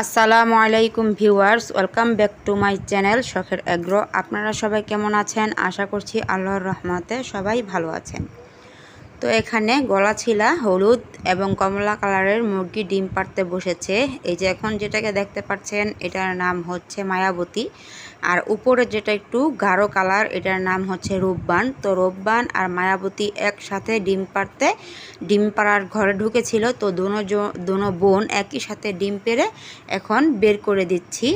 আসসালামু আলাইকুম viewers, welcome back to my channel শখের অ্যাগ্রো। আপনারা সবাই কেমন আছেন? আশা করছি আল্লাহর রহমতে সবাই ভালো আছেন। তো এখানে গলা ছিলা হলুদ এবং কমলা কালারের মুরগি ডিম পাড়তে বসেছে। এই যে এখন যেটাকে দেখতে পাচ্ছেন, এটার নাম হচ্ছে মায়াবতী। আর উপরে যেটা একটু গাঢ় কালার, এটার নাম হচ্ছে রূপবান। তো রূপবান আর মায়াবতী একসাথে ডিম পাড়তে, ডিম পাড়ার ঘরে ঢুকেছিল। তো দোনো দোনো বোন একই সাথে ডিম পেড়ে এখন বের করে দিচ্ছি।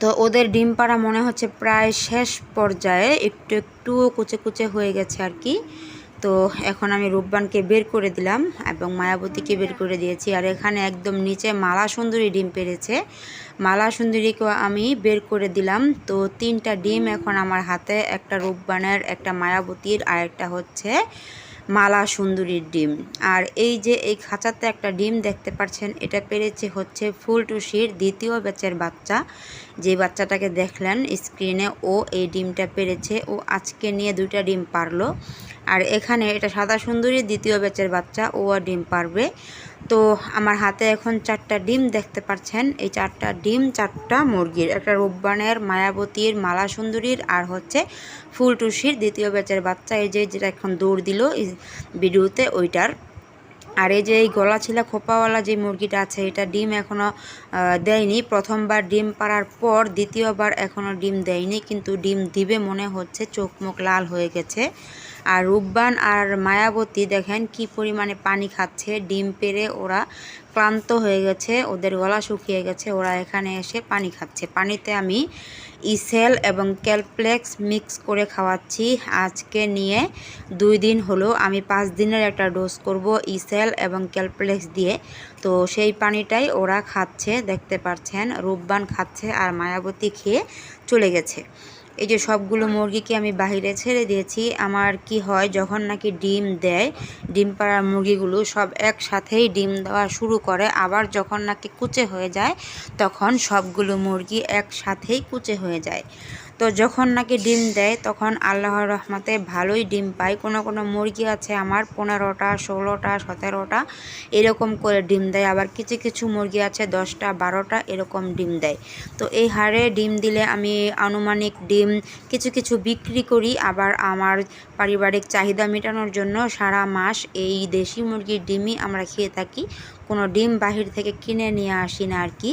তো ওদের ডিম পাড়া মনে হচ্ছে প্রায় শেষ পর্যায়ে, একটু একটু কুচে কুচে হয়ে গেছে আর কি। তো এখন আমি রূপবানকে বের করে দিলাম এবং মায়াবতীকে বের করে দিয়েছি। আর এখানে একদম নিচে মালা সুন্দরী ডিম পেরেছে। মালা সুন্দরীকেও আমি বের করে দিলাম। তো তিনটা ডিম এখন আমার হাতে, একটা রূপবানের, একটা মায়াবতীর, আর একটা হচ্ছে মালা সুন্দরীর ডিম। আর এই যে এই খাঁচাতে একটা ডিম দেখতে পাচ্ছেন এটা পেরেছে হচ্ছে ফুল টুসির দ্বিতীয় ব্যাচের বাচ্চা। যে বাচ্চাটাকে দেখলেন স্ক্রিনে, ও এই ডিমটা পেরেছে। ও আজকে নিয়ে দুইটা ডিম পারল। আর এখানে এটা সাদা সুন্দরীর দ্বিতীয় ব্যাচের বাচ্চা, ও ডিম পারবে। তো আমার হাতে এখন চারটা ডিম দেখতে পাচ্ছেন। এই চারটা ডিম, চারটা মুরগির। একটা রূপবানের, মায়াবতীর মালা সুন্দরীর আর হচ্ছে ফুলটুসির দ্বিতীয় ব্যাচের বাচ্চা। এই যে যেটা এখন দৌড় দিল ভিডিওতে ওইটার। আর এই যে এই গলা ছিলা খোপাওয়ালা যে মুরগিটা আছে, এটা ডিম এখনও দেয়নি। প্রথমবার ডিম পাড়ার পর দ্বিতীয়বার এখনও ডিম দেয়নি, কিন্তু ডিম দিবে মনে হচ্ছে, চোখ মুখ লাল হয়ে গেছে। আর রূপবান আর মায়াবতী দেখেন কি পরিমাণে পানি খাচ্ছে, ডিম পেরে ওরা ক্লান্ত হয়ে গেছে, ওদের গলা শুকিয়ে গেছে, ওরা এখানে এসে পানি খাচ্ছে। পানিতে আমি ইসেল এবং ক্যালপ্লেক্স মিক্স করে খাওয়াচ্ছি। আজকে নিয়ে দুই দিন হলো আমি পাঁচ দিনের একটা ডোজ করব ইসেল এবং ক্যালপ্লেক্স দিয়ে। তো সেই পানিটাই ওরা খাচ্ছে, দেখতে পাচ্ছেন, রূপবান খাচ্ছে আর মায়াবতী খেয়ে চলে গেছে। এই যে সবগুলো মুরগিকে আমি বাহিরে ছেড়ে দিয়েছি, আমার কি হয়, যখন নাকি ডিম দেয়, ডিম পাড়ার মুরগিগুলো সব একসাথেই ডিম দেওয়া শুরু করে, আবার যখন নাকি কুচে হয়ে যায়, তখন সবগুলো মুরগি একসাথেই কুচে হয়ে যায়। তো যখন নাকি ডিম দেয়, তখন আল্লাহর রহমতে ভালোই ডিম পাই কোনো কোনো মুরগি আছে আমার, পনেরোটা, ষোলোটা, সতেরোটা, এরকম করে ডিম দেয়। আবার কিছু কিছু মুরগি আছে, দশটা, বারোটা, এরকম ডিম দেয়। তো এই হারে ডিম দিলে আমি আনুমানিক ডিম কিছু কিছু বিক্রি করি। আবার আমার পারিবারিক চাহিদা মেটানোর জন্য সারা মাস এই দেশি মুরগির ডিমই আমরা খেয়ে থাকি। কোনো ডিম বাহির থেকে কিনে নিয়ে আসি না আর কি।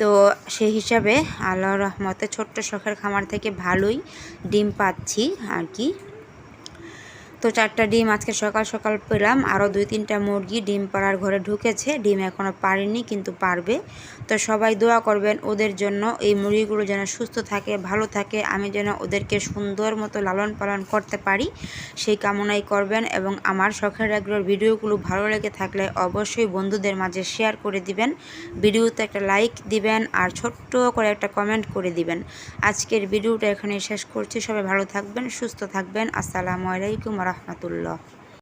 তো সেই হিসাবে আল্লাহর রহমতে ছোট্ট শখের খামার থেকে ভালোই ডিম পাচ্ছি আর কি। তো চারটা ডিম আজকে সকাল সকাল পেলাম। আরও দুই তিনটা মুরগি ডিম পাড়ার ঘরে ঢুকেছে। ডিম এখনও পারেনি কিন্তু পারবে তো সবাই দোয়া করবেন ওদের জন্য এই মুরগিগুলো যেন সুস্থ থাকে, ভালো থাকে। আমি যেন ওদেরকে সুন্দর মতো লালন পালন করতে পারি, সেই কামনাই করবেন। এবং আমার শখের এগুলোর ভিডিওগুলো ভালো লেগে থাকলে অবশ্যই বন্ধুদের মাঝে শেয়ার করে দিবেন। ভিডিওতে একটা লাইক দিবেন আর ছোট্ট করে একটা কমেন্ট করে দিবেন। আজকের ভিডিওটা এখানে শেষ করছি। সবাই ভালো থাকবেন, সুস্থ থাকবেন। আসসালামু আলাইকুম রহমতুল্লাহ।